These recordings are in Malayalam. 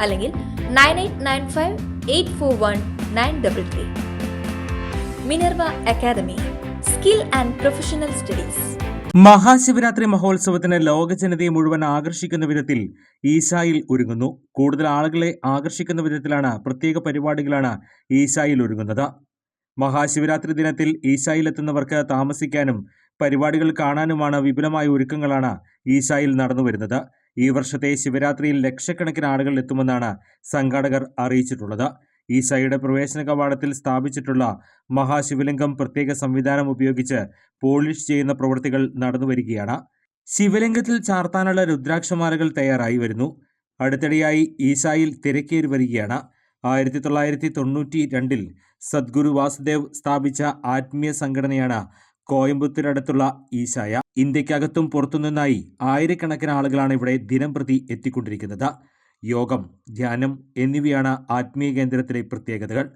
അല്ലെങ്കിൽ nine eight nine five eight four one nine double three. Minerva academy skill and professional studies. Mahashivratri മഹോത്സവത്തിന് ലോക ജനതയെ മുഴുവൻ ആകർഷിക്കുന്ന വിധത്തിൽ ഈശായിൽ ഒരുങ്ങുന്നു. കൂടുതൽ ആളുകളെ ആകർഷിക്കുന്ന വിധത്തിലാണ് പ്രത്യേക പരിപാടികളാണ് ഈശായിൽ ഒരുങ്ങുന്നത്. മഹാശിവരാത്രി ദിനത്തിൽ ഈശായിൽ എത്തുന്നവർക്ക് താമസിക്കാനും പരിപാടികൾ കാണാനുമാണ് വിപുലമായ ഒരുക്കങ്ങളാണ് ഈശായിൽ നടന്നുവരുന്നത്. ഈ വർഷത്തെ ശിവരാത്രിയിൽ ലക്ഷക്കണക്കിന് ആളുകൾ എത്തുമെന്നാണ് സംഘാടകർ അറിയിച്ചിട്ടുള്ളത്. ഈ ഈശായുടെ പ്രവേശന കവാടത്തിൽ സ്ഥാപിച്ചിട്ടുള്ള മഹാശിവലിംഗം പ്രത്യേക സംവിധാനം ഉപയോഗിച്ച് പോളിഷ് ചെയ്യുന്ന പ്രവൃത്തികൾ നടന്നുവരികയാണ് ശിവലിംഗത്തിൽ ചാർത്താനുള്ള രുദ്രാക്ഷമാലകൾ തയ്യാറായി വരുന്നു. അടുത്തിടെയായി ഈശായിൽ തിരക്കേറി വരികയാണ്. ആയിരത്തി തൊള്ളായിരത്തി തൊണ്ണൂറ്റി രണ്ടിൽ സദ്ഗുരു വാസുദേവ് സ്ഥാപിച്ച ആത്മീയ സംഘടനയാണ് കോയമ്പത്തൂരടുത്തുള്ള ഈശായ ഇന്ത്യക്കകത്തും പുറത്തുനിന്നായി ആയിരക്കണക്കിന് ആളുകളാണ് ഇവിടെ ദിനം പ്രതി എത്തിക്കൊണ്ടിരിക്കുന്നത്. യോഗം ധ്യാനം എന്നിവയാണ് ആത്മീയ കേന്ദ്രത്തിലെ പ്രത്യേകതകൾ.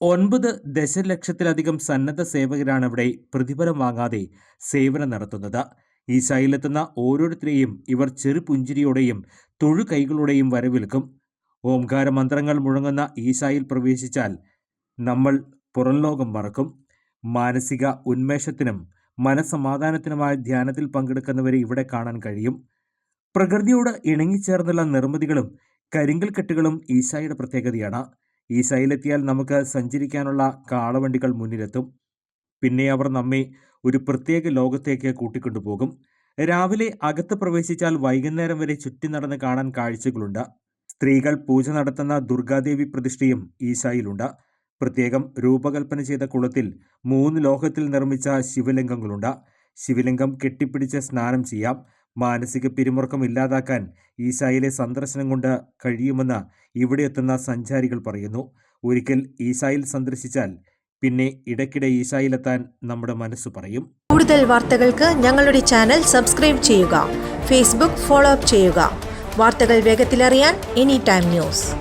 ഒൻപത് ദശലക്ഷത്തിലധികം സന്നദ്ധ സേവകരാണ് ഇവിടെ പ്രതിഫലം വാങ്ങാതെ സേവനം നടത്തുന്നത്. ഈശായിലെത്തുന്ന ഓരോരുത്തരെയും ഇവർ ചെറുപുഞ്ചിരിയോടെയും തൊഴു കൈകളോടെയും വരവേൽക്കും. ഓംകാര മന്ത്രങ്ങൾ മുഴങ്ങുന്ന ഈശായിൽ പ്രവേശിച്ചാൽ നമ്മൾ പുറംലോകം മറക്കും. മാനസിക ഉന്മേഷത്തിനും മനസമാധാനത്തിനുമായ ധ്യാനത്തിൽ പങ്കെടുക്കുന്നവരെ ഇവിടെ കാണാൻ കഴിയും. പ്രകൃതിയോട് ഇണങ്ങിച്ചേർന്നുള്ള നിർമ്മിതികളും കരിങ്കൽ കെട്ടുകളും ഈശായുടെ പ്രത്യേകതയാണ്. ഈശായിലെത്തിയാൽ നമുക്ക് സഞ്ചരിക്കാനുള്ള കാളവണ്ടികൾ മുന്നിലെത്തും. പിന്നെ അവർ നമ്മെ ഒരു പ്രത്യേക ലോകത്തേക്ക് കൂട്ടിക്കൊണ്ടുപോകും. രാവിലെ അകത്ത് പ്രവേശിച്ചാൽ വൈകുന്നേരം വരെ ചുറ്റി നടന്ന് കാണാൻ കാഴ്ചകളുണ്ട്. സ്ത്രീകൾ പൂജ നടത്തുന്ന ദുർഗാദേവി പ്രതിഷ്ഠയും ഈശായിലുണ്ട്. പ്രത്യേകം രൂപകൽപ്പന ചെയ്ത കുളത്തിൽ മൂന്ന് ലോഹത്തിൽ നിർമ്മിച്ച ശിവലിംഗങ്ങളുണ്ട്. ശിവലിംഗം കെട്ടിപ്പിടിച്ച് സ്നാനം ചെയ്യാം. മാനസിക പിരിമുറുക്കം ഇല്ലാതാക്കാൻ ഈശായിലെ സന്ദർശനം കൊണ്ട് കഴിയുമെന്ന് ഇവിടെ എത്തുന്ന സഞ്ചാരികൾ പറയുന്നു. ഒരിക്കൽ ഈശായിൽ സന്ദർശിച്ചാൽ പിന്നെ ഇടയ്ക്കിടെ ഈശായിലെത്താൻ നമ്മുടെ മനസ്സ് പറയും. കൂടുതൽ വാർത്തകൾക്ക് ഞങ്ങളുടെ ചാനൽ സബ്സ്ക്രൈബ് ചെയ്യുക. ഫേസ്ബുക്ക് ഫോളോ അപ്പ് ചെയ്യുക. വാർത്തകൾ വേഗത്തിലറിയാൻ എനി ടൈം ന്യൂസ്.